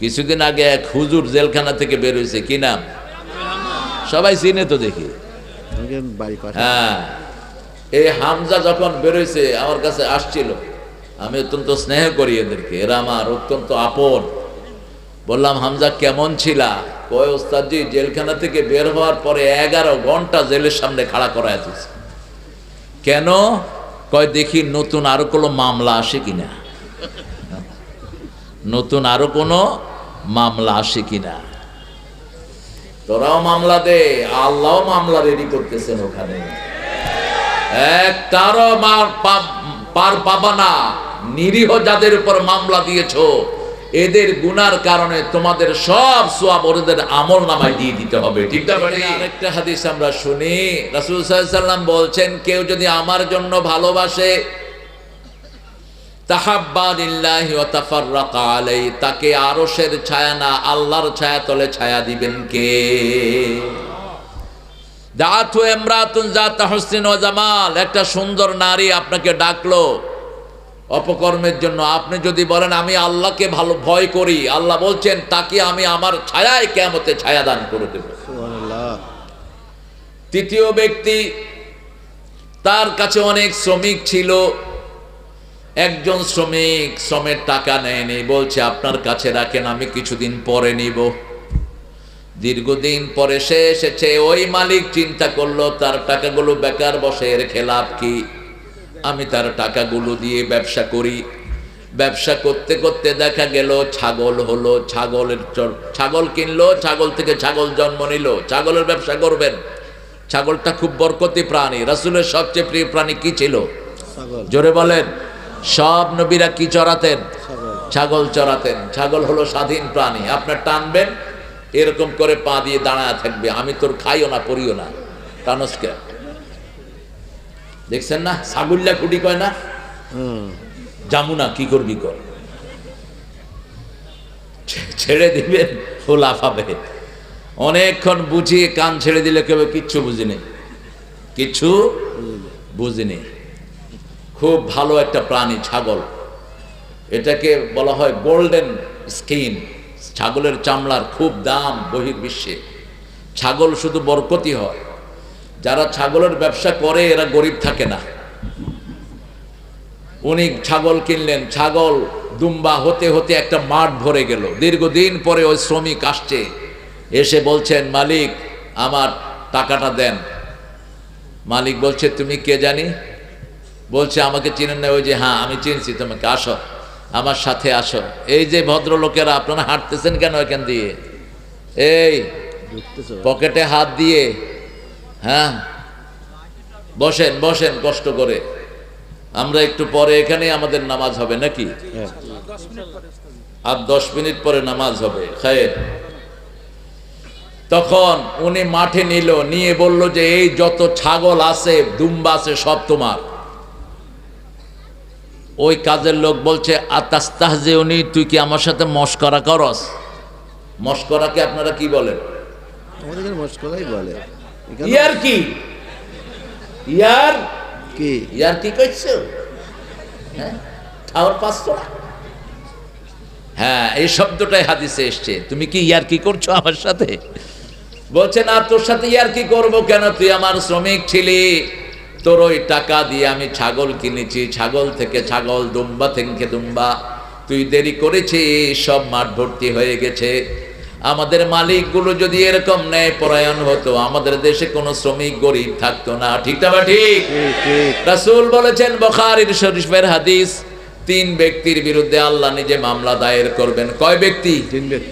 কিছুদিন আগে এক হুজুর জেলখানা থেকে বের হয়েছে কি নাম? সবাই চিনে তো দেখি। হ্যাঁ। এই হামজা যখন বেরোইছে আমার কাছে আসছিল। আমি অত্যন্ত স্নেহ করি এদেরকে এরা আমার অত্যন্ত আপন। বললাম হামজা কেমন ছিলা? কয় ওস্তাদজি জেলখানা থেকে বের হওয়ার পরে এগারো ঘণ্টা জেলের সামনে খাড়া করা দিচ্ছে কেন? কয় দেখি নতুন আরও কোনো মামলা আসে কিনা। নতুন আরও কোনো মামলা আসে কিনা? তোরাও মামলা দে আল্লাহ মামলা রেডি করতেছেন ওখানে। একটারও পার পাবা না। নিরীহ যাদের উপর মামলা দিয়েছ, এদের গুনার কারণে তোমাদের সব সোয়াব ওদের আমল নামায় দিয়ে দিতে হবে। ঠিক আরেকটা হাদিস আমরা শুনি। রাসুল সাল্লাম বলছেন, কেউ যদি আমার জন্য ভালোবাসে আলাই তাকে আরশের ছায়া না আল্লাহর ছায়া তলে ছায়া দিবেন কে? দাতু এমরাতুন জাতা হুসনিন ও জামাল একটা সুন্দর নারী আপনাকে ডাকলো অপকর্মের জন্য। আপনি যদি বলেন আমি আল্লাহকে ভালো ভয় করি। আল্লাহ বলছেন তাকে আমি আমার ছায়ায় কেমতে ছায়া দান করে দেব। তৃতীয় ব্যক্তি তার কাছে অনেক শ্রমিক ছিল। একজন শ্রমিক শ্রমের টাকা নেয়নি বলছে আপনার কাছে রাখেন আমি কিছুদিন পরে নিব। দীর্ঘদিন পরে সে এসেছে ওই মালিক চিন্তা করল তার টাকাগুলো বেকার বসে রেখে লাভ কি? আমি তার টাকাগুলো দিয়ে ব্যবসা করি। ব্যবসা করতে করতে দেখা গেল ছাগল হলো ছাগলের ছাগল কিনলো ছাগল থেকে ছাগল জন্ম নিল ছাগলের ব্যবসা করবেন। ছাগলটা খুব বরকতি প্রাণী রাসূলের সবচেয়ে প্রিয় প্রাণী কি ছিল? জোরে বলেন। সব নবীরা কি চড়াতেন? ছাগল চড়াতেন। ছাগল হলো স্বাধীন প্রাণী। আপনার টানবেন, এরকম করে পা দিয়ে দাঁড়ায় থাকবে। আমি তোর খাইও না, পড়িও না। টানসকে। দেখছেন না? ছাগুল্লা খুঁটি কয় না? হুম জামু না, কি করবি কর। ছেড়ে দিবেন, ও লাফাবে। অনেকক্ষণ বুঝিয়ে কান ছেড়ে দিলে কেউ কিচ্ছু বুঝিনি। কিচ্ছু বুঝিনি। খুব ভালো একটা প্রাণী, ছাগল। এটাকে বলা হয় গোল্ডেন স্কিন ছাগলের চামড়ার খুব দাম বহির্বিশ্বে। ছাগল শুধু বরকতি হয়। যারা ছাগলের ব্যবসা করে, এরা গরিব থাকে না। উনি ছাগল কিনলেন, ছাগল দুম্বা হতে হতে একটা মাঠ ভরে গেল। দীর্ঘদিন পরে ওই শ্রমিক আসছে। এসে বলছেন, মালিক, আমার টাকাটা দেন। মালিক বলছে, তুমি কে জানি? বলছে আমাকে চিনেন না? ওই যে হ্যাঁ আমি চিনছি তোমাকে আসো আমার সাথে আসো। এই যে ভদ্রলোকেরা আপনারা হাঁটতেছেন কেন এখান দিয়ে? এই পকেটে হাত দিয়ে হ্যাঁ বসেন বসেন কষ্ট করে। আমরা একটু পরে এখানে আমাদের নামাজ হবে নাকি? হ্যাঁ। আর দশ মিনিট পরে নামাজ হবে খায়ের। তখন উনি মাঠে নিল নিয়ে বলল যে এই যত ছাগল আছে দুম্বা আছে সব তোমার। ওই কাজের লোক বলছে আতাস্তাহ যে উনি তুই কি আমার সাথে মস্করা করস? মস্করাকে আপনারা কি বলেন? মস্করাই বলে। ইয়ার কি? ইয়ার? কি? ইয়ার কি করছ হ্যাঁ? পাঁচশো? হ্যাঁ এই শব্দটাই হাদিসে এসছে। তুমি কি ইয়ার কি করছ আমার সাথে? বলছে না তোর সাথে ইয়ার কি করব কেন? তুই আমার শ্রমিক ছিলি। তোর ওই টাকা দিয়ে আমি ছাগল কিনেছি ছাগল থেকে ছাগল দুম্বা থেকে দুম্বা। তুই দেরি করেছিস সব মাঠ ভর্তি হয়ে গেছে। আমাদের মালিকগুলো যদি এরকম ন্যায় পরায়ণ হতো আমাদের দেশে কোনো শ্রমিক গরিব থাকতো না। ঠিক না বা ঠিক? ঠিক বলেছেন বখারির শরীফের হাদিস তিন ব্যক্তির বিরুদ্ধে আল্লাহ নিজে মামলা দায়ের করবেন। কয় ব্যক্তি?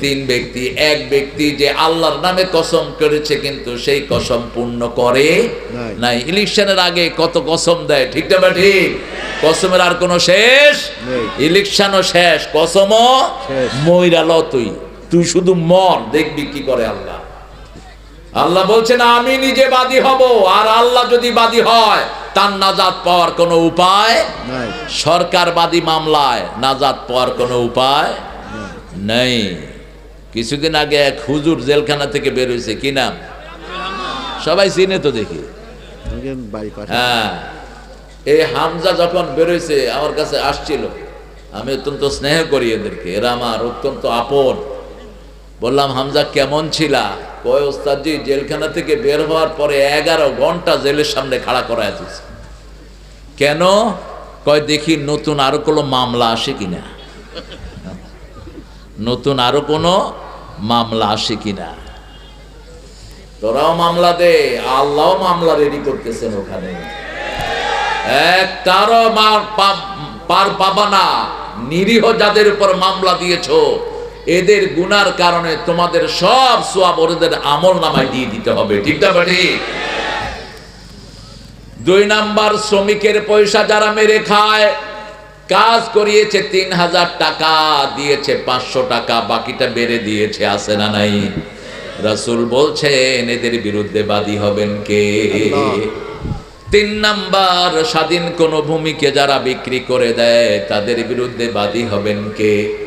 তিন ব্যক্তি। এক ব্যক্তি যে আল্লাহর নামে কসম করেছে কিন্তু সেই কসম পূর্ণ করে নাই। ইলেকশনের আগে কত কসম দেয় ঠিক না ঠিক? কসমের আর কোনো শেষ। ইলেকশনও শেষ কসমও। মইরাল তুই। তুই শুধু মর দেখবি কি করে আল্লাহ। আল্লাহ বলছেন আমি নিজে বাদী হব আর আল্লাহ যদি বাদী হয় তার নাজাত পাওয়ার কোনো উপায় সরকার বাদী মামলায় নাজাত পাওয়ার কোনো উপায় নেই। কিছুদিন আগে এক হুজুর জেলখানা থেকে বের হয়েছে কি নাম? সবাই চিনে তো দেখি। হ্যাঁ। এই হামজা যখন বেরোইছে আমার কাছে আসছিল। আমি অত্যন্ত স্নেহ করি এদেরকে এরা আমার অত্যন্ত আপন। বললাম, হামজা কেমন ছিলা? কয়, ওস্তাদজি, জেলখানা থেকে বের হওয়ার পরে এগারো ঘণ্টা জেলের সামনে খাড়া করা দিয়েছে কেন? কয়, দেখি নতুন আরও কোনো মামলা আসে কিনা। নতুন আরও কোনো মামলা আসে কিনা। তোরাও মামলা দে আল্লাহ মামলা রেডি করতেছেন ওখানে। একটারও মার পার পাবা না, নিরীহ যাদের উপর মামলা দিয়েছ এদের গুনার কারণে তোমাদের সব সোয়াব ওদের আমল নামায় দিয়ে দিতে হবে। ঠিক না ঠিক দুই নাম্বার, শ্রমিকের পয়সা যারা মেরে খায়, কাজ করিয়েছে তিন হাজার টাকা, দিয়েছে পাঁচশো টাকা, বাকিটা বেড়ে দিয়েছে, আছে না নাই? রাসূল বলছেন, এদের বিরুদ্ধে বাদী হবেন কে? তিন নাম্বার, স্বাধীন কোন ভূমিকে যারা বিক্রি করে দেয়, তাদের বিরুদ্ধে বাদী হবেন কে?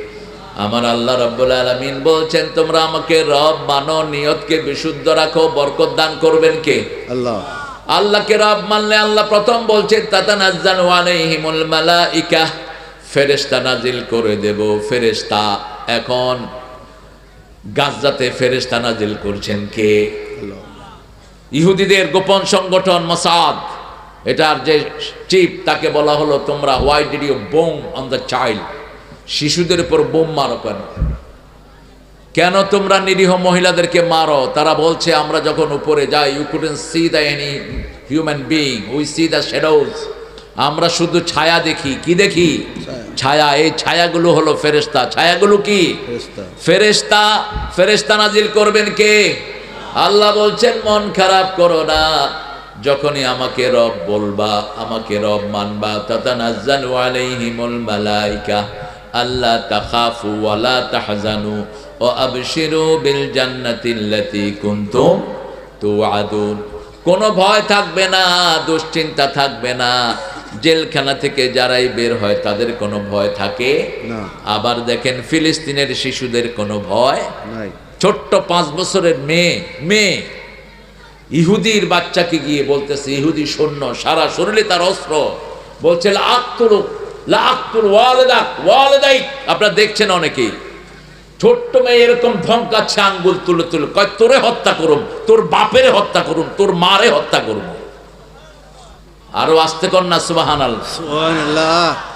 আমার আল্লাহ রাব্বুল আলামিন বলছেন তোমরা আমাকে রব মানো নিয়তকে বিশুদ্ধ রাখো বরকত দান করবেন কে? আল্লাহ। আল্লাহকে রব মানলে আল্লাহ প্রথম বলছেন বলছে তাতানাজ্জালু আলাইহিমুল মালাইকা ফেরেশতা নাজিল করে দেব ফেরেশতা এখন গাজ্জাতে ফেরেশতা নাজিল করছেন কে? ইহুদিদের গোপন সংগঠন মাসাদ এটার যে চিফ তাকে বলা হলো তোমরা why did you bomb on the child? শিশুদের উপর বোম মারো কেন? কেন তোমরা নিরীহ মহিলাদেরকে মারো? তারা বলছে আমরা যখন উপরে যাই you couldn't see the any human being we see the shadows আমরা শুধু ছায়া দেখি। কি দেখি? ছায়া। এই ছায়াগুলো হলো ফেরেশতা। ছায়াগুলো কি? ফেরেশতা। ফেরেশতা। ফেরেশতা নাজিল করবেন কে? আল্লাহ বলছেন মন খারাপ করো না। যখনই আমাকে রব বলবা আমাকে রব মানবা। তাতা তাতানাজ্জালু আলাইহিমুল মালাইকা। আল্লাহ তাখাফু ওয়ালা তাহজানু ও আবশিরু বিল জান্নাতিল্লাতী কুনতুম তুআদুন কোনো ভয় থাকবে না দুশ্চিন্তা থাকবে না। জেলখানা থেকে যারাই বের হয় তাদের কোনো ভয় থাকে? না। আবার দেখেন ফিলিস্তিনের শিশুদের কোনো ভয়? নাই। ছোট্ট পাঁচ বছরের মেয়ে মেয়ে। ইহুদির বাচ্চাকে গিয়ে বলতেছে ইহুদি সৈন্য সারা শরীরে তার অস্ত্র। বলছে আক্তুল ওয়ালেদাক আপনারা দেখছেন অনেকেই। ছোট্ট মেয়ে এরকম ধমকাচ্ছে আঙ্গুল তুলে তুলে। কয় তোরে হত্যা করুম তোর বাপেরে হত্যা করুম তোর মারে হত্যা করুম। আরও আসতে কর না সুবাহান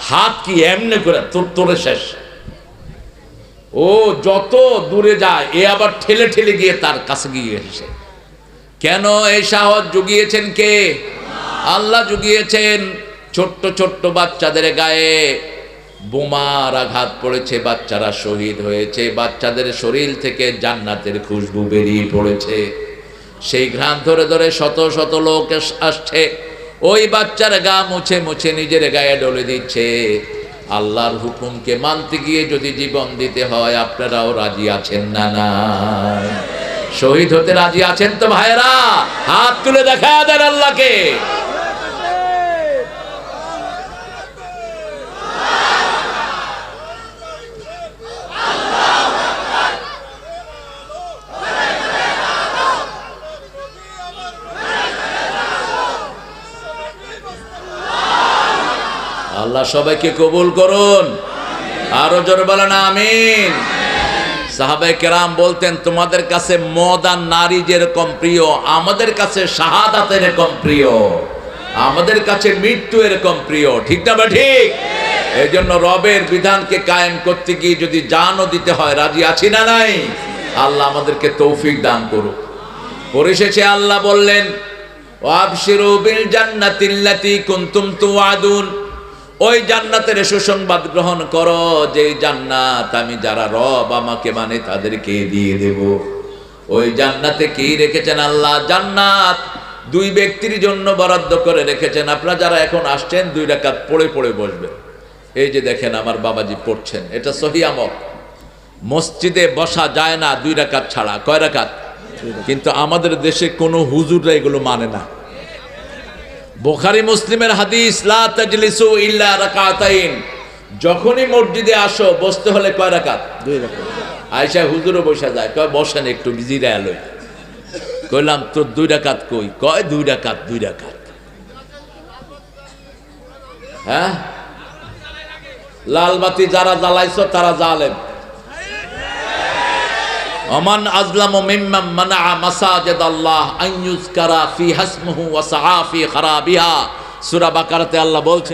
হাত কি এমনি করে তোর তোরে শেষ। ও যত দূরে যায় এ আবার ঠেলে ঠেলে গিয়ে তার কাছে গিয়ে এসে কেন এই সাহস জুগিয়েছেন কে? আল্লাহ জুগিয়েছেন। ছোট্ট ছোট্ট বাচ্চাদের গায়ে বোমার আঘাত পড়েছে, বাচ্চারা শহীদ হয়েছে, বাচ্চাদের শরীর থেকে জান্নাতের খুশবু বেরিয়ে পড়েছে। সেই ঘ্রাণ ধরে ধরে শত শত লোক আসছে। ওই বাচ্চার গা মুছে মুছে নিজের গায়ে ডলে দিচ্ছে। আল্লাহর হুকুমকে মানতে গিয়ে যদি জীবন দিতে হয়, আপনারাও রাজি আছেন না না? শহীদ হতে রাজি আছেন তো ভাইরা হাত তুলে দেখা দেন আল্লাহকে। আল্লাহ সবাইকে কবুল করুন। আরও জোর বলেন, আমিন। সাহাবাই কেরাম বলতেন, তোমাদের কাছে মদ আর নারী যেরকম প্রিয়, আমাদের কাছে শাহাদাত এরকম প্রিয়, আমাদের কাছে মৃত্যু এরকম প্রিয়। ঠিক না বা ঠিক? এই জন্য রবের বিধানকে কায়েম করতে গিয়ে যদি জানও দিতে হয়, রাজি আছি না নাই? আল্লাহ আমাদেরকে তৌফিক দান করুক। পরিশেষে আল্লাহ বললেন, ওয়াবশিরু বিল জান্নাতিল্লাতী কুনতুম তুআদুন ওই জান্নাতের সুসংবাদ গ্রহণ করো যে জান্নাত আমি যারা রব আমাকে মানে তাদেরকে দিয়ে দেব। ওই জান্নাতে কি রেখেছেন আল্লাহ? জান্নাত দুই ব্যক্তির জন্য বরাদ্দ করে রেখেছেন। আপনারা যারা এখন আসছেন, দুই রাকাত পড়ে পড়ে বসবেন। এই যে দেখেন, আমার বাবাজি পড়ছেন। এটা সহিয়ামত মসজিদে বসা যায় না দুই রাকাত ছাড়া। কয় রাকাত কিন্তু আমাদের দেশে কোনো হুজুররা এগুলো মানে না। বোখারি মুসলিমের হাদিস, লা ইল্লা রাকাতাইন। যখনই মসজিদে আসো, বসতে হলে কয় রাকাত? দুই রকম আয়সা হুজুরও বসে যায়, কয়, বসেন একটু বিজিরা এলো কইলাম, তোর দুই রাকাত কই? কয়, দুই রাকাত দুই রাকাত। হ্যাঁ? লাল বাতি যারা জ্বালাইছো, তারা জালেম। ওমান আজলাম মিম্মাম মানা মাসাজিদ আল্লাহ আন ইউজকারা ফি হাসমুহু ওয়া সাআ ফি খারাবিহা। সূরা বাকারাতে আল্লাহ বলছেন